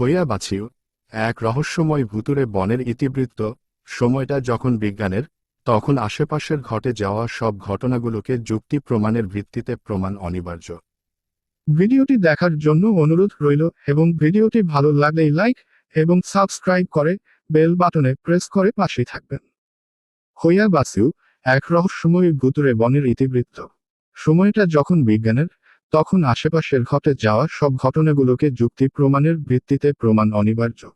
হইয়া বাছিও, এক রহস্যময় ভুতুরে বনের ইতিবৃত্ত, সময়টা যখন বিজ্ঞানের, তখন আশেপাশের ঘটে যাওয়া সব ঘটনাগুলোকে যুক্তি প্রমাণের ভিত্তিতে প্রমাণ অনিবার্য। ভিডিওটি দেখার জন্য অনুরোধ রইল এবং ভিডিওটি ভালো লাগলে লাইক এবং সাবস্ক্রাইব করে বেল বাটনে প্রেস করে পাশেই থাকবেন। হইয়া বাসিউ এক রহস্যময় ভুতুরে বনের ইতিবৃত্ত, সময়টা যখন বিজ্ঞানের তখন আশেপাশের ঘটে যাওয়া সব ঘটনাগুলোকে যুক্তি প্রমাণের ভিত্তিতে প্রমাণ অনিবার্য।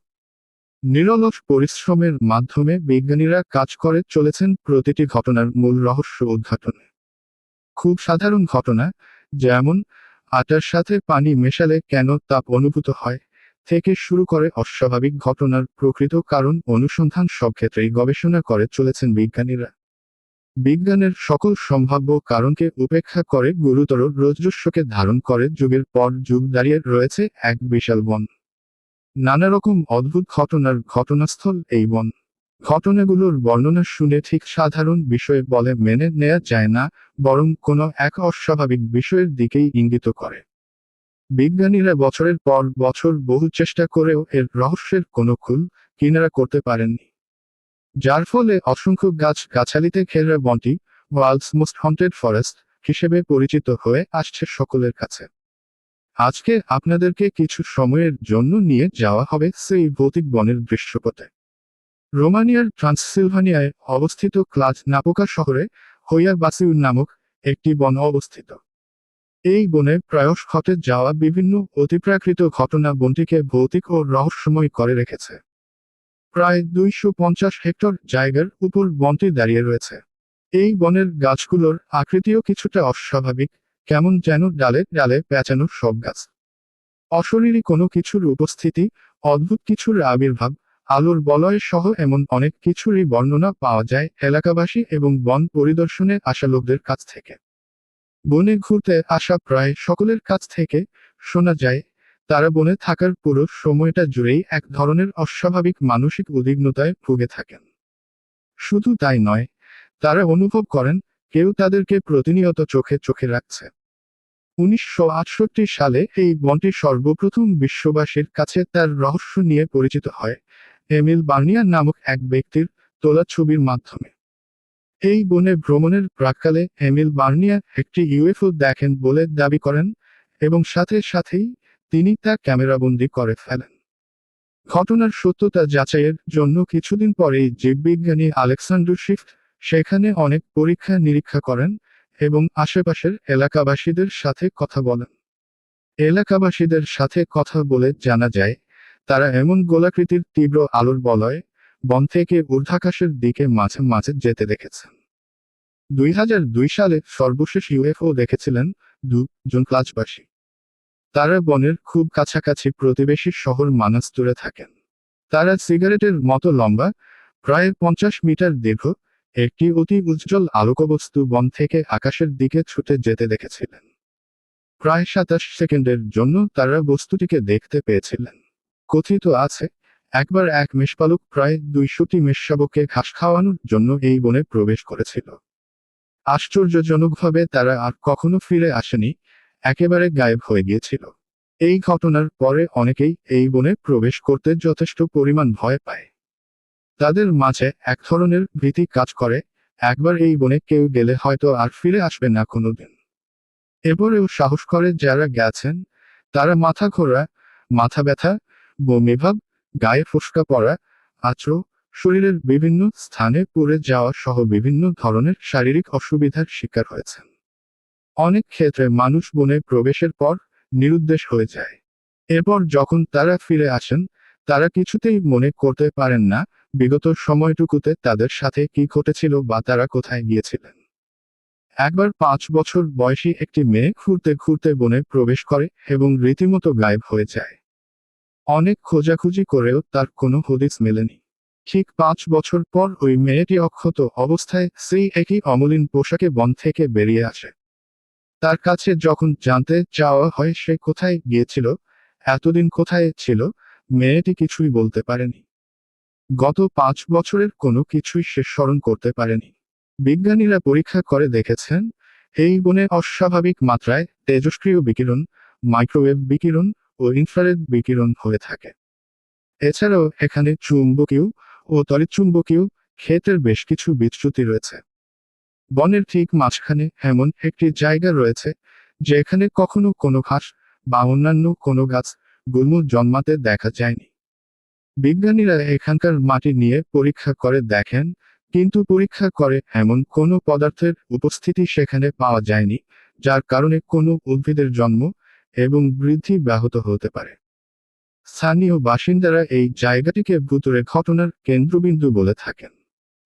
নিরলস পরিশ্রমের মাধ্যমে বিজ্ঞানীরা কাজ করে চলেছেন প্রতিটি ঘটনার মূল রহস্য উদ্ঘাটনে। খুব সাধারণ ঘটনা, যেমন, আটার সাথে পানি মেশালে কেন তাপ অনুভূত হয়, থেকে শুরু করে অস্বাভাবিক ঘটনার প্রকৃত কারণ অনুসন্ধান সব ক্ষেত্রেই গবেষণা করে চলেছেন বিজ্ঞানীরা। বিজ্ঞানের সকল সম্ভাব্য কারণকে উপেক্ষা করে গুরুতর রৌদ্রস্যকে ধারণ করে যুগের পর যুগ দাঁড়িয়ে রয়েছে এক বিশাল বন। নানা রকম অদ্ভুত ঘটনার ঘটনাস্থল এই বন। ঘটনাগুলোর বর্ণনা শুনে ঠিক সাধারণ বিষয় বলে মেনে নেয়া যায় না, বরং কোনো এক অস্বাভাবিক বিষয়ের দিকেই ইঙ্গিত করে। বিজ্ঞানীরা বছরের পর বছর বহু চেষ্টা করেও এর রহস্যের কোনো খুল কিনারা করতে পারেননি। যার ফলে অসংখ্য গাছ গাছালিতে ঘেরা বনটি ওয়ার্ল্ডস মোস্ট হন্টেড ফরেস্ট হিসেবে পরিচিত হয়ে আসছে সকলের কাছে। আজকে আপনাদেরকে কিছু সময়ের জন্য নিয়ে যাওয়া হবে সেই ভৌতিক বনের দৃশ্যপথে রোমানিয়ার ট্রান্সসিলভানিয়ায় অবস্থিত ক্লাজ নাপোকা শহরে হইয়া বাসিউর নামক একটি বন অবস্থিত। এই বনে প্রায়শ ঘটে যাওয়া বিভিন্ন অতিপ্রাকৃত ঘটনা বনটিকে ভৌতিক ও রহস্যময় করে রেখেছে। প্রায় দুইশো পঞ্চাশ হেক্টর জায়গার উপর বনটি দাঁড়িয়ে রয়েছে। এই বনের গাছগুলোর আকৃতিও কিছুটা অস্বাভাবিক, কেমন যেন ডালে ডালে পেঁচানো সব গাছ। অশরীরী কোনো কিছুর উপস্থিতি, অদ্ভুত কিছুর আবির্ভাব, আলোর বলয় সহ এমন অনেক কিছুরই বর্ণনা পাওয়া যায় এলাকাবাসী এবং বন পরিদর্শনে আসা লোকদের কাছ থেকে। বনে ঘুরতে আসা প্রায় সকলের কাছ থেকে শোনা যায় তারা বনে থাকার পুরো সময়টা জুড়েই এক ধরনের অস্বাভাবিক মানসিক উদ্বিগ্নতায় ভুগে থাকেন। শুধু তাই নয়, তারা অনুভব করেন, কেউ তাদেরকে প্রতিনিয়ত চোখে চোখে রাখছে। উনিশশো আটষট্টি সালে এই বনটি সর্বপ্রথম বিশ্ববাসীর কাছে তার রহস্য নিয়ে পরিচিত হয়, এমিল বার্নিয়া নামক এক ব্যক্তির তোলা ছবির মাধ্যমে। এই বনে ভ্রমণের প্রাককালে এমিল বার্নিয়া একটি ইউএফও দেখেন বলে দাবি করেন এবং সাথে সাথেই তিনি তা ক্যামেরাবন্দি করে ফেলেন। ঘটনার সত্যতা যাচাইয়ের জন্য কিছুদিন পরেই জীববিজ্ঞানী আলেকসান্ডার শিফট সেখানে অনেক পরীক্ষা নিরীক্ষা করেন এবং আশেপাশের এলাকাবাসীদের সাথে কথা বলেন। এলাকাবাসীদের সাথে কথা বলে জানা যায়, তারা এমন গোলাকৃতির তীব্র আলোর বলয় বন থেকে ঊর্ধ্বাকাশের দিকে মাঝে মাঝে যেতে দেখেছেন। দুই হাজার দুই সালে সর্বশেষ ইউএফও দেখেছিলেন দু জন ক্লাচবাসী। তারা বনের খুব কাছাকাছি প্রতিবেশী শহর মানাস্তুরে থাকেন। তারা সিগারেটের মতো লম্বা, প্রায় পঞ্চাশ মিটার দীর্ঘ, একটি অতি উজ্জ্বল আলোকবস্তু বন থেকে আকাশের দিকে ছুটে যেতে দেখেছিলেন। প্রায় সাতাশ সেকেন্ডের জন্য তারা বস্তুটিকে দেখতে পেয়েছিলেন। কথিত আছে, একবার এক মেষপালক প্রায় দুইশোটি মেষশাবককে ঘাস খাওয়ানোর জন্য এই বনে প্রবেশ করেছিল। আশ্চর্যজনকভাবে তারা আর কখনো ফিরে আসেনি একেবারে গায়েব হয়ে গিয়েছিল। এই ঘটনার পরে অনেকেই এই বনে প্রবেশ করতে যথেষ্ট পরিমাণ ভয় পায়। তাদের মাঝে এক ধরনের ভীতি কাজ করে, একবার এই বনে কেউ গেলে হয়তো আর ফিরে আসবে না কোনোদিন। এরপরেও সাহস করে যারা গেছেন, তারা মাথা ঘোরা, মাথা ব্যথা বমিভাব গায়ে ফোসকা পড়া আচর শরীরের বিভিন্ন স্থানে পড়ে যাওয়া সহ বিভিন্ন ধরনের শারীরিক অসুবিধার শিকার হয়েছেন। অনেক ক্ষেত্রে মানুষ বনে প্রবেশের পর নিরুদ্দেশ হয়ে যায়। এরপর যখন তারা ফিরে আসেন, তারা কিছুতেই মনে করতে পারেন না, বিগত সময়টুকুতে তাদের সাথে কি ঘটেছিল বা তারা কোথায় গিয়েছিলেন। একবার পাঁচ বছর বয়সী একটি মেয়ে ঘুরতে ঘুরতে বনে প্রবেশ করে এবং রীতিমতো গায়েব হয়ে যায়। অনেক খোঁজাখুঁজি করেও তার কোনো হদিস মেলেনি। ঠিক পাঁচ বছর পর ওই মেয়েটি অক্ষত অবস্থায় সেই একই অমলিন পোশাকে বন থেকে বেরিয়ে আসে। তার কাছে যখন জানতে চাওয়া হয় সে কোথায় গিয়েছিল, এতদিন কোথায় ছিল, মেয়েটি কিছুই বলতে পারেনি। গত পাঁচ বছরের কোনো কিছুই সে স্মরণ করতে পারেনি। বিজ্ঞানীরা পরীক্ষা করে দেখেছেন, এই বনে অস্বাভাবিক মাত্রায় তেজস্ক্রিয় বিকিরণ, মাইক্রোওয়েভ বিকিরণ ও ইনফ্রারেড বিকিরণ হয়ে থাকে। এছাড়াও এখানে চুম্বকীয় ও তরিচুম্বকীয় ক্ষেত্রের বেশ কিছু বিচ্যুতি রয়েছে। বনের ঠিক মাঝখানে এমন একটি জায়গা রয়েছে, যেখানে কখনো কোনো ঘাস বা অন্যান্য কোনো গাছ গুল্ম জন্মাতে দেখা যায়নি। বিজ্ঞানীরা এখানকার মাটি নিয়ে পরীক্ষা করে দেখেন, কিন্তু পরীক্ষা করে এমন কোনো পদার্থের উপস্থিতি সেখানে পাওয়া যায়নি, যার কারণে কোনো উদ্ভিদের জন্ম এবং বৃদ্ধি ব্যাহত হতে পারে। স্থানীয় বাসিন্দারা এই জায়গাটিকে ভুতুরে ঘটনার কেন্দ্রবিন্দু বলে থাকেন।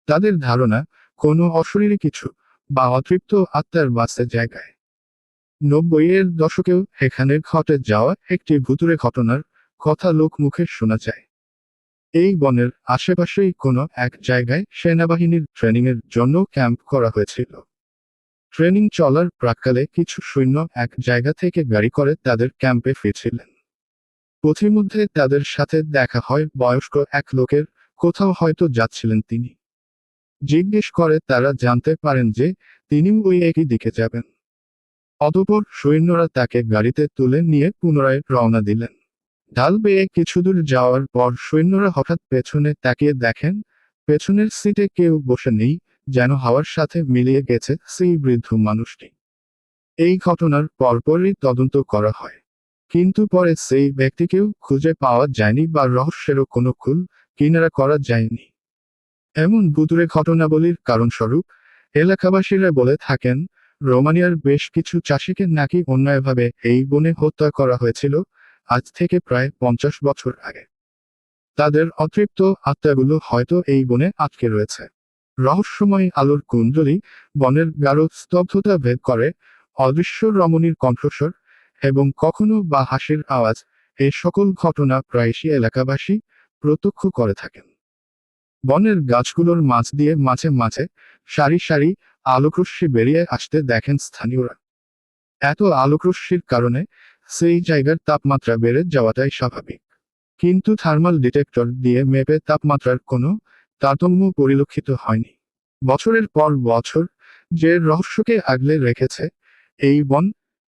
তাদের ধারণা কোনো অশরীরী কিছু বা অতৃপ্ত আত্মার বাসে জায়গায়। নব্বই এর দশকেও এখানে ঘটে যাওয়া একটি ভুতুরে ঘটনার কথা লোক মুখে শোনা যায়। এই বনের আশেপাশেই কোনো এক জায়গায় সেনাবাহিনীর ট্রেনিং এর জন্য ক্যাম্প করা হয়েছিল। ট্রেনিং চলার প্রাককালে কিছু সৈন্য এক জায়গা থেকে গাড়ি করে তাদের ক্যাম্পে ফিরছিলেন। পথিমধ্যে তাদের সাথে দেখা হয় বয়স্ক এক লোকের, কোথাও হয়তো যাচ্ছিলেন তিনি। জিজ্ঞেস করে, তারা জানতে পারেন যে তিনিও ওই একই দিকে যাবেন। অতপর সৈন্যরা তাকে গাড়িতে তুলে নিয়ে পুনরায় রওনা দিলেন। ঢাল বেয়ে কিছুদূর যাওয়ার পর সৈন্যরা হঠাৎ পেছনে তাকিয়ে দেখেন, পেছনের সিটে কেউ বসে নেই, যেন হাওয়ার সাথে মিলিয়ে গেছে সেই বৃদ্ধ মানুষটি। এই ঘটনার পরপরই তদন্ত করা হয়। কিন্তু পরে সেই ব্যক্তিকেও খুঁজে পাওয়া যায়নি বা রহস্যেরও কোনো খুল কিনারা করা যায়নি। এমন ভুতুরে ঘটনাবলীর কারণস্বরূপ এলাকাবাসীরা বলে থাকেন, রোমানিয়ার বেশ কিছু চাষিকে নাকি অন্যায়ভাবে এই বনে হত্যা করা হয়েছিল আজ থেকে প্রায় পঞ্চাশ বছর আগে। তাদের অতৃপ্ত আত্মাগুলো হয়তো এই বনে আটকে রয়েছে। রহস্যময় আলোর কুণ্ডলী বনের গাঢ় স্তব্ধতা ভেদ করে অদৃশ্য রমণীর কণ্ঠস্বর এবং কখনো বা হাসির আওয়াজ এই সকল ঘটনা প্রায়শই এলাকাবাসী প্রত্যক্ষ করে থাকেন। বনের গাছগুলোর মাঝ দিয়ে মাঝে মাঝে সারি সারি আলোকরশ্মি বেরিয়ে আসতে দেখেন স্থানীয়রা। এত আলোকরশ্মির কারণে সেই জায়গার তাপমাত্রা বেড়ে যাওয়াটাই স্বাভাবিক। কিন্তু থার্মাল ডিটেক্টর দিয়ে মেপে তাপমাত্রার কোনো তারতম্য পরিলক্ষিত হয়নি। বছরের পর বছর যে রহস্যকে আগলে রেখেছে এই বন,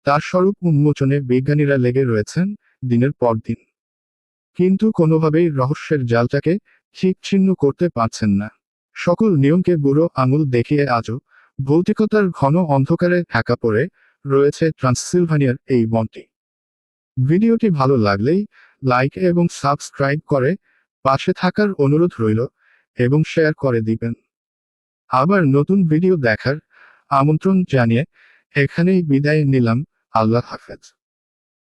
তার স্বরূপ উন্মোচনে বিজ্ঞানীরা লেগে রয়েছেন দিনের পর দিন। কিন্তু কোনোভাবেই রহস্যের জালটাকে ছিন্ন করতে পারছেন না। সকল নিয়মকে বুড়ো আঙুল দেখিয়ে আজও ভৌতিকতার ঘন অন্ধকারে ঢাকা পড়ে রয়েছে ট্রান্সসিলভানিয়ার এই বনটি। ভিডিওটি ভালো লাগলেই লাইক এবং সাবস্ক্রাইব করে পাশে থাকার অনুরোধ রইল এবং শেয়ার করে দিবেন। আবার নতুন ভিডিও দেখার আমন্ত্রণ জানিয়ে এখানেই বিদায় নিলাম। আল্লাহ হাফেজ।